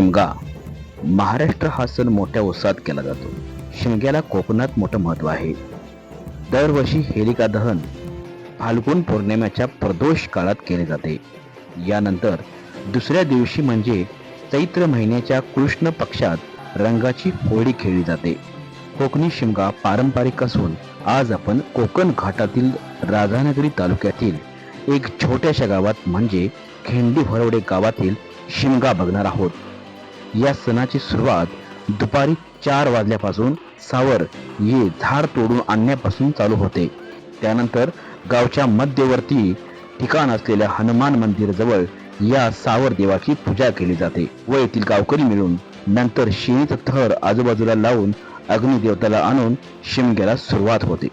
शिमगा. महाराष्ट्र हा सण मोठ्या उत्साहात केला जातो. शिमग्याला कोकणात मोठं महत्त्व आहे. दरवर्षी हेलिका दहन फाल्गुन पौर्णिमेच्या प्रदोष काळात केले जाते. यानंतर दुसऱ्या दिवशी म्हणजे चैत्र महिन्याच्या कृष्ण पक्षात रंगाची होळी खेळली जाते. कोकणी शिमगा पारंपरिक असून आज आपण कोकण घाटातील राधानगरी तालुक्यातील एक छोट्याशा गावात म्हणजे खेंडी भरवडे गावातील शिमगा बघणार आहोत. या सणाची सुरुवात दुपारी चार वाजल्यापासून सावर ये झाड तोडून आणण्यापासून चालू होते. त्यानंतर गावच्या मध्यवर्ती ठिकाण असलेल्या हनुमान मंदिरजवळ या सावर देवाची पूजा केली जाते व येथील गावकरी मिळून नंतर शेणीचं थर आजूबाजूला लावून अग्निदेवताला आणून शिमग्याला सुरुवात होते.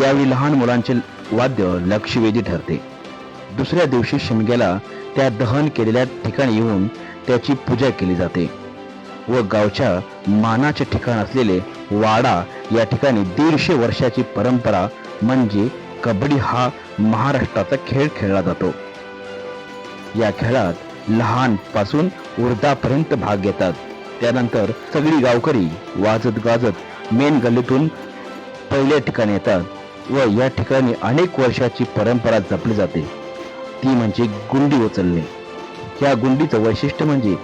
यावेळी लहान मुलांचे वाद्य लक्षवेधी ठरते. दुसऱ्या दिवशी शिमग्याला त्या दहन केलेल्या ठिकाणी येऊन त्याची पूजा केली जाते व गावच्या मानाचे ठिकाण असलेले वाडा या ठिकाणी दीडशे वर्षाची परंपरा म्हणजे कबड्डी हा महाराष्ट्राचा खेळ खेळला जातो. या खेळात लहानपासून वृद्धापर्यंत भाग घेतात. त्यानंतर सगळी गावकरी वाजत गाजत मेन गल्लीतून पहिल्या ठिकाणी येतात. व या ठिकाणी अनेक वर्षाची परंपरा जपली जाते. ती म्हणजे गुंडी उचलणे. या गुंडीचं वैशिष्ट्य म्हणजे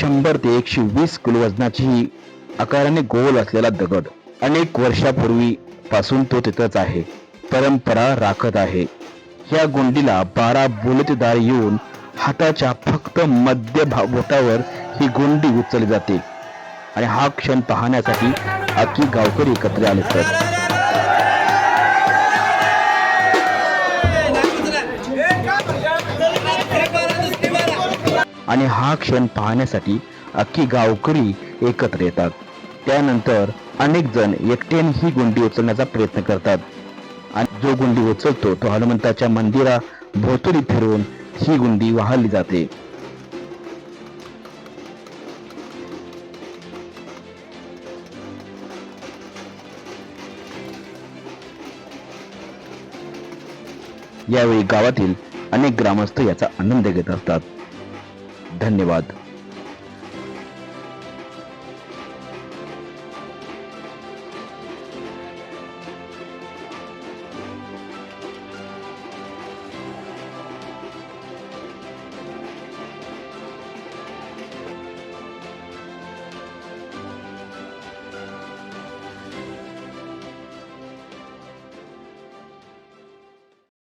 शंभर ते एकशे वीस किलो वजनाची ही आकाराने गोल असलेला दगड. अनेक वर्षापूर्वी पासून तो तिथंच आहे. परंपरा राखत आहे. या गुंडीला बारा बोलतेदार येऊन हाताच्या फक्त मध्य भा- बोटावर ही गुंडी उचलली जाते. आणि हा क्षण पाहण्यासाठी अख्खी गावकरी एकत्र आले तर. आणि हा क्षण पाहण्यासाठी अख्खी गावकरी एकत्र येतात. त्यानंतर अनेक जण एकट्याने ही गुंडी उचलण्याचा प्रयत्न करतात. आणि जो गुंडी उचलतो तो हनुमंताच्या मंदिरा भोवतरी फिरून ही गुंडी वाहली जाते. यावेळी गावातील अनेक ग्रामस्थ याचा आनंद घेत असतात. धन्यवाद.